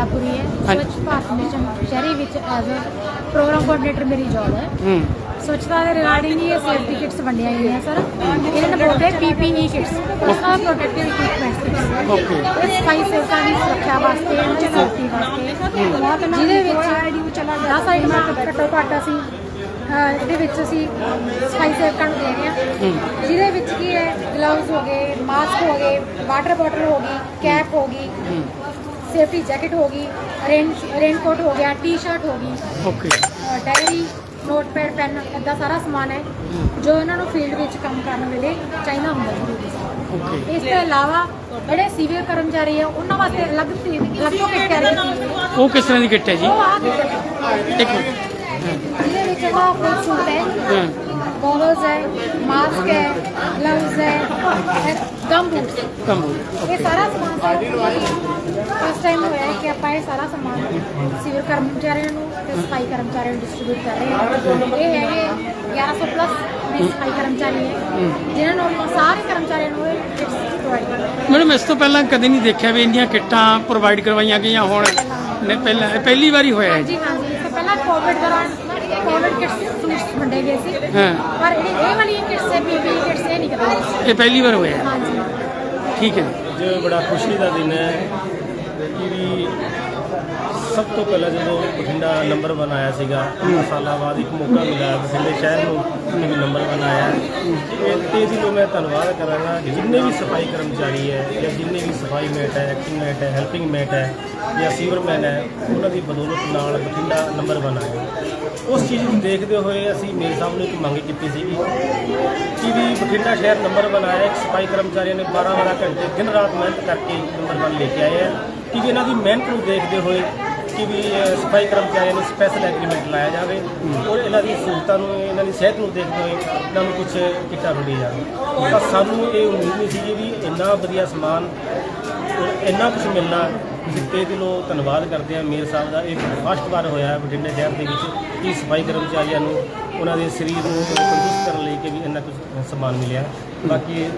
ਪ੍ਰਤਾਪਪੁਰੀ ਹੈ। ਹਾਂਜੀ। ਸਵੱਛ ਭਾਰਤ ਮਿਸ਼ਨ ਸ਼ਹਿਰੀ ਵਿੱਚ ਐਜ਼ ਅ ਪ੍ਰੋਗਰਾਮ ਕੋਆਰਡੀਨੇਟਰ ਮੇਰੀ ਜੌਬ ਹੈ। ਹੂੰ। ਸਵੱਛਤਾ ਦੇ ਰਿਗਾਰਡਿੰਗ ਹੀ ਇਹ ਸੇਫਟੀ ਕਿਟਸ ਵੰਡੀਆਂ ਗਈਆਂ ਸਰ ਇਹਨਾਂ ਨੇ ਬੋਲਦੇ PPE kits personal protective equipments okay ਇਹ ਸਫ਼ਾਈ ਸੇਵਕਾਂ ਦੀ ਸੁਰੱਖਿਆ ਵਾਸਤੇ ਇਹਨਾਂ ਦੀ ਸੇਫਟੀ ਵਾਸਤੇ ਜਿਹਦੇ ਵਿੱਚ 10 ਆਈਟਮਾਂ ਘੱਟੋ ਘੱਟ ਅਸੀਂ ਅਹ, ਇਹਦੇ ਵਿੱਚ ਅਸੀਂ ਸਫ਼ਾਈ ਸੇਵਕਾਂ ਨੂੰ ਦੇ ਰਹੇ ਹਾਂ। ਜਿਹਦੇ ਵਿੱਚ ਕੀ ਹੈ ਗਲਵਜ਼ ਹੋ ਗਏ ਮਾਸਕ ਹੋ ਗਏ ਵਾਟਰ ਬੋਟਲ ਹੋ ਗਈ ਕੈਪ ਹੋ ਗਈ। ਸੇਫਟੀ ਜੈਕਟ ਹੋ ਗਈ ਰੇਨ ਰੇਨਕੋਟ ਹੋ ਗਿਆ ਟੀ-ਸ਼ਰਟ ਹੋ ਗਈ ਓਕੇ। ਡਾਇਰੀ ਨੋਟਪੈਡ ਪੈਨ ਇਦਾਂ ਸਾਰਾ ਸਮਾਨ ਹੈ ਜੋ ਇਹਨਾਂ ਨੂੰ ਫੀਲਡ ਵਿੱਚ ਕੰਮ ਕਰਨ ਵੇਲੇ ਚਾਹੀਦਾ ਹੁੰਦਾ ਜ਼ਰੂਰੀ ਓਕੇ। ਇਸ ਤੋਂ ਇਲਾਵਾ ਜਿਹੜੇ ਸਿਵਲ ਕਰਮਚਾਰੀ ਆ ਉਹਨਾਂ ਵਾਸਤੇ ਅਲੱਗ ਤੋਂ ਅਲੱਗ ਤੋਂ ਕਿੱਟ ਤਿਆਰ ਕੀਤੀ ਹੋਈ ਹੈ ਉਹ ਕਿਸ ਤਰ੍ਹਾਂ ਦੀ ਕਿੱਟ ਹੈ ਜੀ? ਉਹ ਆ ਕਿੱਟ ਇੱਕ ਮਿੰਟ। ਜਿਹਦੇ ਵਿੱਚ ਇਹਦਾ ਫੁੱਲ ਸੂਟ ਹੈ। ਹਾਂ। ਹੈ ਮਾਸਕ ਹੈ ਗਲਵਜ਼ ਹੈ ਗਮ ਬੂਟਸ ਕੰਬੂ ਇਹ ਸਾਰਾ ਸਮਾਨ ਫਸਟ ਟਾਈਮ ਹੋਇਆ ਹੈ ਕਿ ਆਪਾਂ ਇਹ ਸਾਰਾ ਸਮਾਨ ਸਿਵਲ ਕਰਮਚਾਰੀਆਂ ਨੂੰ ਤੇ ਸਫ਼ਾਈ ਕਰਮਚਾਰੀਆਂ ਨੂੰ ਡਿਸਟ੍ਰੀਬਿਊਟ ਕਰ ਰਹੇ ਹਾਂ ਇਹ ਹੈਗੇ 1100 ਪਲੱਸ ਵੀ ਸਫ਼ਾਈ ਕਰਮਚਾਰੀ ਹੈ ਜਿਨ੍ਹਾਂ ਨੂੰ ਆਪਾਂ ਸਾਰੇ ਕਰਮਚਾਰੀਆਂ ਨੂੰ ਇਹ ਕਿਟਸ ਪ੍ਰੋਵਾਈਡ ਕਰ ਰਹੇ ਮੈਡਮ ਇਸ ਤੋਂ ਪਹਿਲਾਂ ਕਦੇ ਨਹੀਂ ਦੇਖਿਆ ਵੀ ਇੰਨੀਆਂ ਕਿੱਟਾਂ ਪ੍ਰੋਵਾਈਡ ਕਰਵਾਈਆਂ ਗਈਆਂ ਹੁਣ। ਨੇ ਪਹਿਲਾਂ ਇਹ ਪਹਿਲੀ ਵਾਰੀ ਹੋਇਆ ਹੈ। ਜੀ ਹਾਂਜੀ ਹਾਂਜੀ ਇਸ ਤੋਂ ਪਹਿਲਾਂ ਕੋਵਿਡ ਦੌਰਾਨ ਕੋਵਿਡ ਕਿਟਸ ਸੂਟਸ ਵੰਡੇ ਗਏ ਸੀ ਹਾਂ। ਪਰ ਇਹ ਇਹ ਵਾਲੀ ਕਿਟਸ ਹੈ ਬੀਬੀ ਕਿਟਸ ਇਹ ਨਹੀਂ ਕਰਦੇ ਇਹ ਪਹਿਲੀ ਵਾਰ ਹੋਇਆ। ਹਾਂਜੀ ਠੀਕ ਹੈ ਜੀ ਅੱਜ ਬੜਾ ਖੁਸ਼ੀ ਦਾ ਦਿਨ ਹੈ ਕਿ ਵੀ ਸਭ ਤੋਂ ਪਹਿਲਾਂ ਜਦੋਂ ਬਠਿੰਡਾ ਨੰਬਰ ਬਣਾਇਆ ਸੀਗਾ, ਪੰਦਰਾਂ ਸਾਲਾਂ ਬਾਅਦ ਇੱਕ ਮੌਕਾ ਮਿਲਿਆ ਬਠਿੰਡੇ ਸ਼ਹਿਰ ਨੂੰ ਵੀ ਨੰਬਰ ਬਣਾਇਆ ਇਹ ਤੇ ਦਿਲੋਂ ਮੈਂ ਧੰਨਵਾਦ ਕਰਾਂਗਾ ਕਿ ਜਿੰਨੇ ਵੀ ਸਫ਼ਾਈ ਕਰਮਚਾਰੀ ਹੈ ਜਾਂ ਜਿੰਨੇ ਵੀ ਸਫ਼ਾਈ ਮੈਟ ਹੈ ਐਕਟਿੰਗ ਮੇਟ ਹੈ ਹੈਲਪਿੰਗ ਮੈਟ ਹੈ ਜਾਂ ਸੀਵਰਮੈਨ ਹੈ, ਉਹਨਾਂ ਦੀ ਬਦੌਲਤ ਨਾਲ ਬਠਿੰਡਾ ਨੰਬਰ ਬਣਾਇਆ ਉਸ ਚੀਜ਼ ਨੂੰ ਦੇਖਦੇ ਹੋਏ ਅਸੀਂ ਮੇਰੇ ਸਾਹਮਣੇ ਇੱਕ ਮੰਗ ਕੀਤੀ ਸੀਗੀ ਕਿ ਵੀ ਬਠਿੰਡਾ ਸ਼ਹਿਰ ਨੰਬਰ ਬਣਾਇਆ ਇੱਕ ਸਫ਼ਾਈ ਕਰਮਚਾਰੀਆਂ ਨੇ 12 12 ਘੰਟੇ ਦਿਨ ਰਾਤ ਮਿਹਨਤ ਕਰਕੇ ਨੰਬਰ ਬਣ ਲੈ ਕੇ ਆਏ ਆ ਕਿ ਵੀ ਇਹਨਾਂ ਦੀ ਮਿਹਨਤ ਨੂੰ ਦੇਖਦੇ ਹੋਏ ਕਿ ਵੀ ਸਫ਼ਾਈ ਕਰਮਚਾਰੀਆਂ ਨੂੰ ਸਪੈਸ਼ਲ ਐਗਰੀਮੈਂਟ ਲਾਇਆ ਜਾਵੇ ਔਰ ਇਹਨਾਂ ਦੀ ਸਹੂਲਤਾਂ ਨੂੰ, ਇਹਨਾਂ ਦੀ ਸਿਹਤ ਨੂੰ ਦੇਖਦੇ ਹੋਏ ਇਹਨਾਂ ਨੂੰ ਕੁਝ ਕਿੱਟਾ ਰੁੜੀ ਜਾਵੇ ਤਾਂ ਸਾਨੂੰ ਇਹ ਉਮੀਦ ਨਹੀਂ ਸੀ ਵੀ ਇੰਨਾ ਵਧੀਆ ਸਮਾਨ ਔਰ ਇੰਨਾ ਕੁਝ ਮਿਲਣਾ। ਜਿੱਤੇ ਦਿਲੋਂ ਧੰਨਵਾਦ ਕਰਦੇ ਆ ਮੇਰ ਸਾਹਿਬ ਦਾ। ਇਹ ਫਸਟ ਵਾਰ ਹੋਇਆ ਬਠਿੰਡੇ ਸ਼ਹਿਰ ਦੇ ਵਿੱਚ ਕਿ ਸਫ਼ਾਈ ਕਰਮਚਾਰੀਆਂ ਨੂੰ, ਉਹਨਾਂ ਦੇ ਸਰੀਰ ਨੂੰ ਤੰਦਰੁਸਤ ਕਰਨ ਲਈ ਕਿ ਵੀ ਇੰਨਾ ਕੁਝ ਸਮਾਨ ਮਿਲਿਆ। ਬਾਕੀ ਇਹ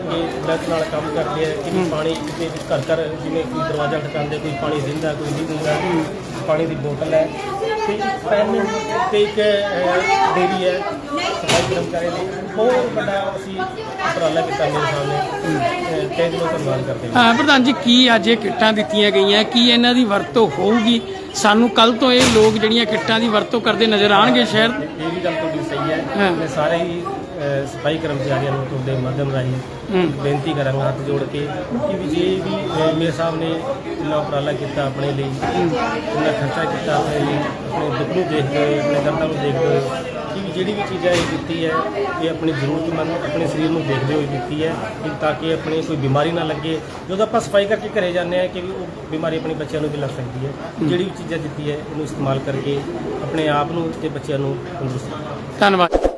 ਬੈਠ ਨਾਲ ਕੰਮ ਕਰਦੇ ਆ ਕਿ ਪਾਣੀ ਕਿਤੇ ਘਰ ਘਰ ਜਿਵੇਂ ਕੋਈ ਦਰਵਾਜ਼ਾ ਖਟਕਾਉਂਦੇ ਕੋਈ ਪਾਣੀ ਦਿੰਦਾ, ਕੋਈ ਨਹੀਂ ਦਿੰਦਾ। ਪਾਣੀ ਦੀ ਬੋਤਲ ਹੈ। ਤੇ ਪੈਨ ਤੇ ਇੱਕ ਡੇਰੀ ਹੈ। ਸਫ਼ਾਈ ਕਰਮਚਾਰੀਆਂ ਦੀ। ਬਹੁਤ ਵੱਡਾ ਅਸੀਂ ਉਪਰਾਲਾ ਕੀਤਾ ਮੇਰੇ ਸਾਹਮਣੇ। ਤੇ ਦਿਲੋਂ ਧੰਨਵਾਦ ਕਰਦੇ ਹਾਂ। ਹਾਂ ਪ੍ਰਧਾਨ ਜੀ ਕੀ ਅੱਜ ਇਹ ਕਿੱਟਾਂ ਦਿੱਤੀਆਂ ਗਈਆਂ? ਕੀ ਇਹਨਾਂ ਦੀ ਵਰਤੋਂ ਹੋਊਗੀ? ਸਾਨੂੰ ਕੱਲ ਤੋਂ ਇਹ ਲੋਕ ਜਿਹੜੀਆਂ ਕਿੱਟਾਂ ਦੀ ਵਰਤੋਂ ਕਰਦੇ ਨਜ਼ਰ ਆਣਗੇ ਸ਼ਹਿਰ ਇਹ ਵੀ ਗੱਲ ਤੁਹਾਡੀ ਸਹੀ ਹੈ। ਮੈਂ ਸਾਰੇ ਹੀ ਸਫ਼ਾਈ ਕਰਮਚਾਰੀਆਂ ਨੂੰ ਤੁਹਾਡੇ ਮਾਧਿਅਮ ਰਾਹੀਂ ਹੂੰ। ਬੇਨਤੀ ਕਰਾਂਗਾ ਹੱਥ ਜੋੜ ਕੇ ਕਿ ਵੀ ਜੇ ਵੀ ਅਹ, ਮੇਰੇ ਸਾਹਿਬ ਨੇ ਇੰਨਾ ਉਪਰਾਲਾ ਕੀਤਾ ਆਪਣੇ ਲਈ ਇੰਨਾ ਖਰਚਾ ਕੀਤਾ ਆਪਣੇ ਲਈ ਆਪਣੇ ਦੁੱਖ ਨੂੰ ਦੇਖਦੇ ਹੋਏ ਆਪਣੇ ਦਰਦਾਂ ਨੂੰ ਦੇਖਦੇ ਹੋਏ ਕਿ ਵੀ ਜਿਹੜੀ ਵੀ ਚੀਜ਼ਾਂ ਇਹ ਦਿੱਤੀ ਹੈ ਇਹ ਆਪਣੀ ਜ਼ਰੂਰਤਮੰਦ ਆਪਣੇ ਸਰੀਰ ਨੂੰ ਦੇਖਦੇ ਹੋਏ ਦਿੱਤੀ ਹੈ ਕਿ ਤਾਂ ਕਿ ਆਪਣੀ ਕੋਈ ਬਿਮਾਰੀ ਨਾ ਲੱਗੇ। ਜਦੋਂ ਆਪਾਂ ਸਫ਼ਾਈ ਕਰਕੇ ਘਰੇ ਜਾਂਦੇ ਆ ਕਿ ਵੀ ਉਹ ਬਿਮਾਰੀ ਆਪਣੇ ਬੱਚਿਆਂ ਨੂੰ ਵੀ ਲੱਗ ਸਕਦੀ ਹੈ ਜਿਹੜੀ ਵੀ ਚੀਜ਼ਾਂ ਦਿੱਤੀ ਹੈ ਇਹਨੂੰ ਇਸਤੇਮਾਲ ਕਰਕੇ ਆਪਣੇ ਆਪ ਨੂੰ ਤੇ ਬੱਚਿਆਂ ਨੂੰ ਤੰਦਰੁਸਤ ਧੰਨਵਾਦ।